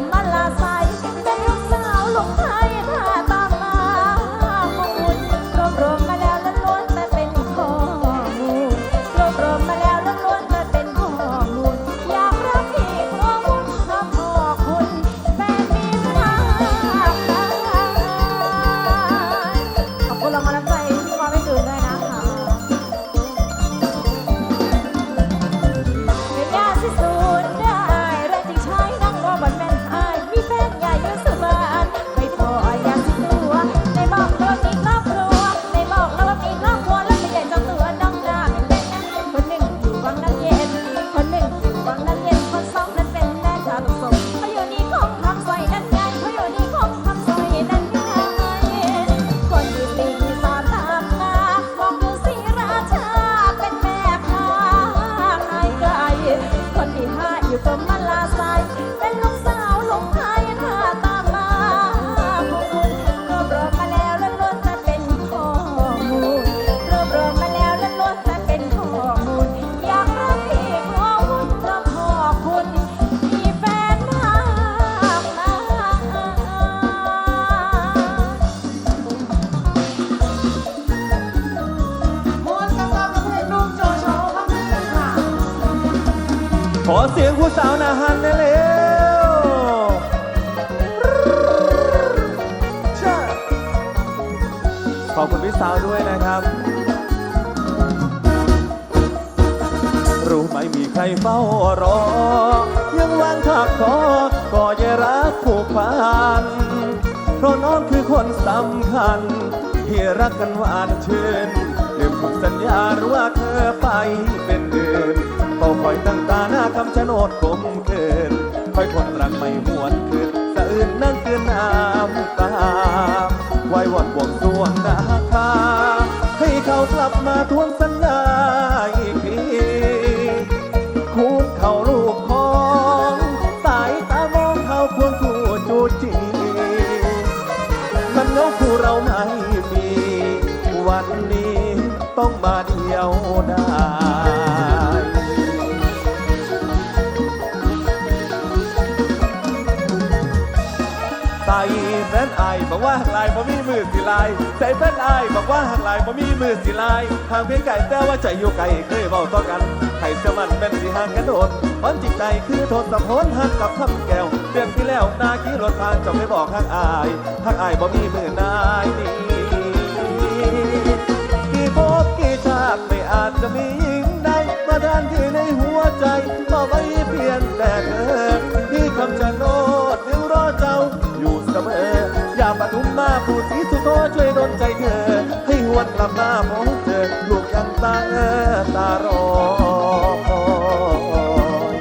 mala ขอเสียงผู้สาวหนาหันได้แล้วใช่ขอบคุณพี่สาวด้วยนะครับ รู้ไหมมีใครเฝ้ารอ ยังวางถักคอก็อย่ารักผูกพัน เพราะน้องคือคนสำคัญ ที่รักกันหวานชื่นลืมคำสัญญาหรือว่าเธอไปเป็นเดือนก็คอยตั้งตาน้าคำ ชะโนดคมเกินคอยคนรักไม่หวนคืนสะอื่นนั่งคืนน้ำตาไว้วอนบวงสวงนาคา ให้เขากลับมาทวงสัญญาอีกทีคุกเขาลูกของ สายตามองเขาควงคู่จูจีมันเงาคู่เราไม่มี วันนี้ต้องมาเดียวได้ ใส่แฟนอบอกว่าหักลายบ่มีมือสิลายใส่แฟนอบอกว่าหักลายบ่มีมือสิลายทางเพียงไก่แต่ว่าใจอยู่ไกลเคยเบ้าต่อกันใครเสียมันเป็นสิห่างกันโดดความจิตใจคือโทษสัมพนหักกับคำแก้วเดือนที่แล้วนาขี่รถผ่านจะไม่บอกหักอายหักอายบ่มีมือนายนี้ อยู่เสมออย่าปทุมมาผู้สีสุโธช่วยดลใจเธอ ให้หวนกลับมาพบเจอลูกยังตาเออตารอคอย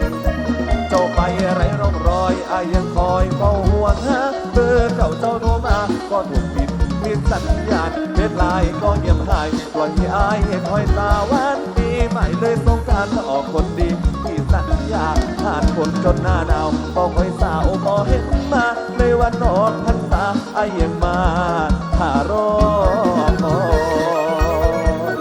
เจ้าไปไรร่องรอยอายังคอยเฝ้าห่วงหาเบอร์เก่าเจ้าโทรมาก็ถูกปิดปิดสัญญาณเด็ดลน์ก็เงียบหายปล่อยให้อายเห็นคอยตาวันดีใหม่เลยสงกรารออกคนดีที่สัญญาผ่านคนจนหน้าหนาวบอกคอยสาวบอเห็นมา วันออกพรรษาอายังมาหารอคอย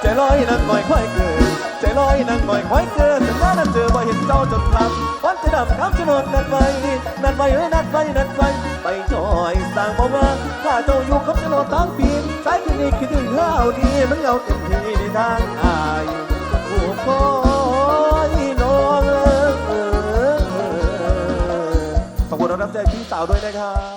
ใจลอยนั่งง่อยค่อยเกิดใจลอยนั่งง่อยค่อยเกิดแต่ว่านั้นเจอว่เห็นเจ้าจนทำวันจะดำคำจะหมดนัดไปนัดไปเอ้ยนัดไปนัดไปไปจอยสั่งบอกว่าถ้าเจ้าอยู่กับจะโนดทั้งปีสายคืนนี้คิดถึงเฮาดีมันเอาเต็มที่ในทางอาาวด้วยนะครับ